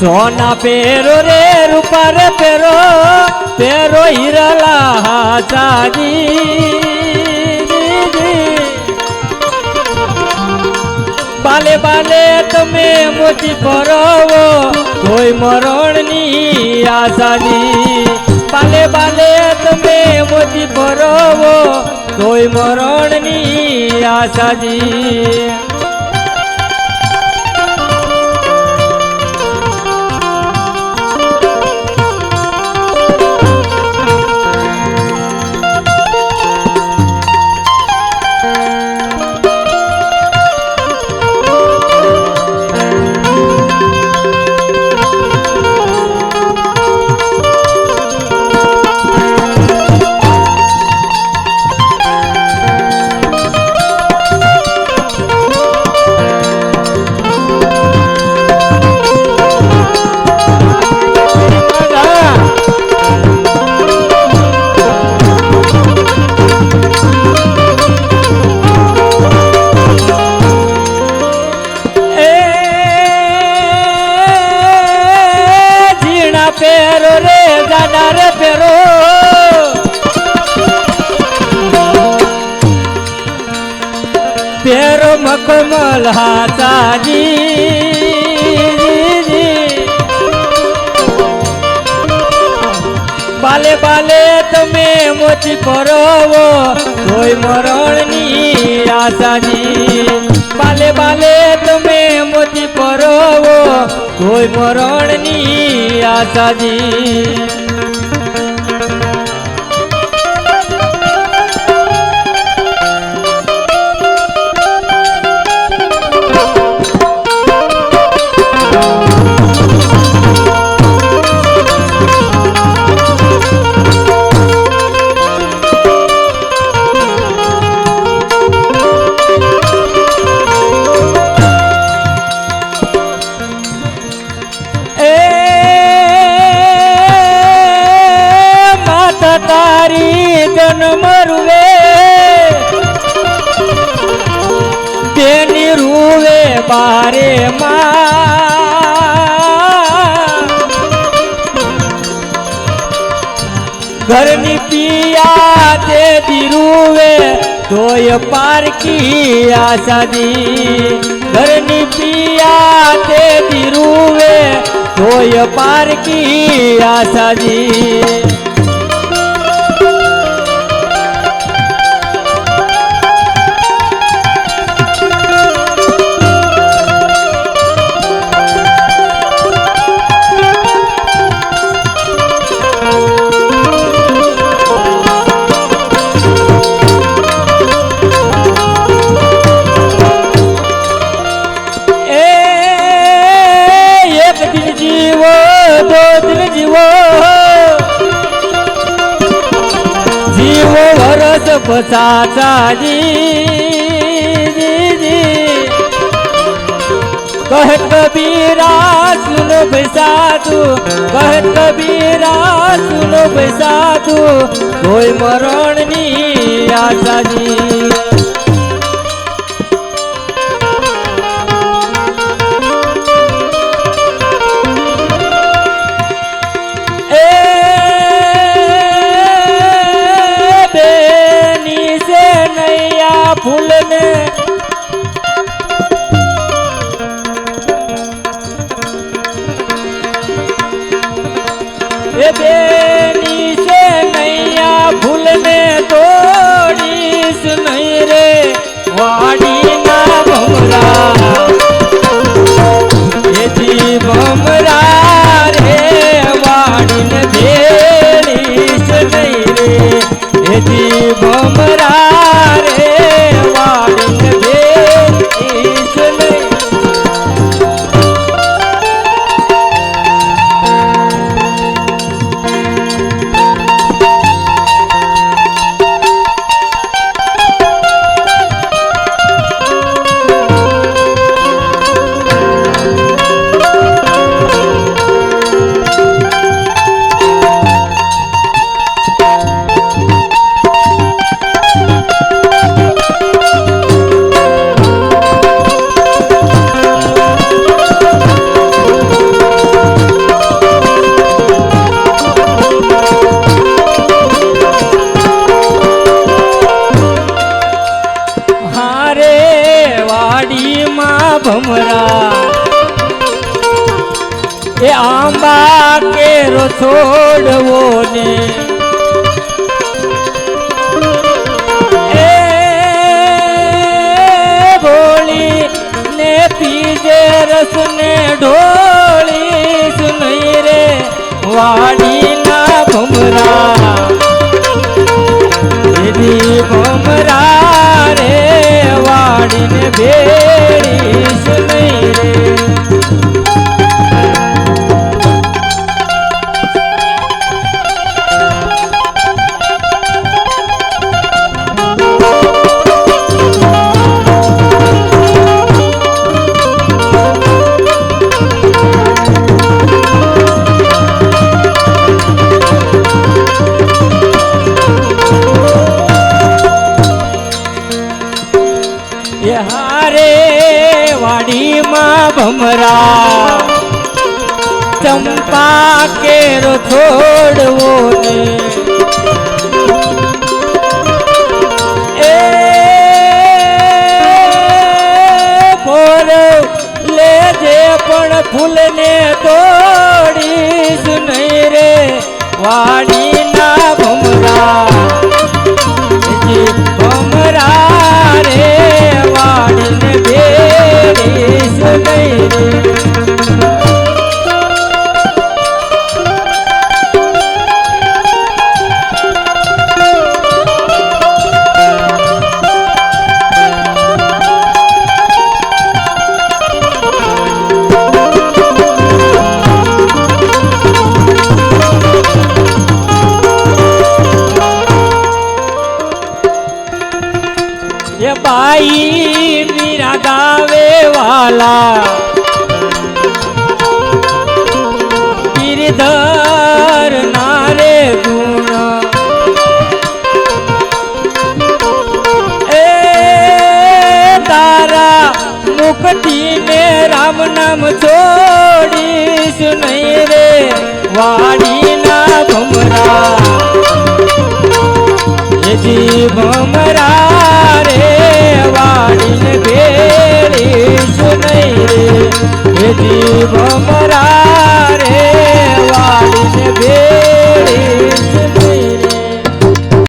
સોના પેરો રે રૂપા રે પેરો પેરો હીરલા હાજારી બાલે બાલે તમે મોતી પરોવો કોઈ મરણની આઝાદી બાલે બાલે તમે મોતી પરોવો કોઈ મરણની આશાજી પેરો રે દાદા રે પેરો પેરો મકમલ હાચાજી બાલે બાલે તમે મોચી પરોવો કોઈ મરણની આશાજી બાલે બાલે તમે કોઈ મરણની આશાજી રૂવે બારે માં. ઘરની પિયા તે દીરુવે તોય પારકી આઝાદી. ઘરની પિયા તે દીરુવે તોય પારકી આશાદી પચાચાજી કહે કબીરા સુનો બેસાતું કહે કબીરા સુનો બેસાતું કોઈ મરણની આશાજી ભમરા. એ આંબા કેરો છોડવો ને. કેરો છોડવો ને. એ ફોર લેજે પણ ફૂલને તોડીશ નહીં રે. ભમરા ભમરા બાઈ મીરા ગાવે વાલા. ગિરધર નારે ગુણ. એ તારા મુકટીને રામ નામ છોડીશ નહીં રે વાડીના ભમરા. જી ભમરા રે નહીં રે. જીવ મરા રે વાડીને ભેડી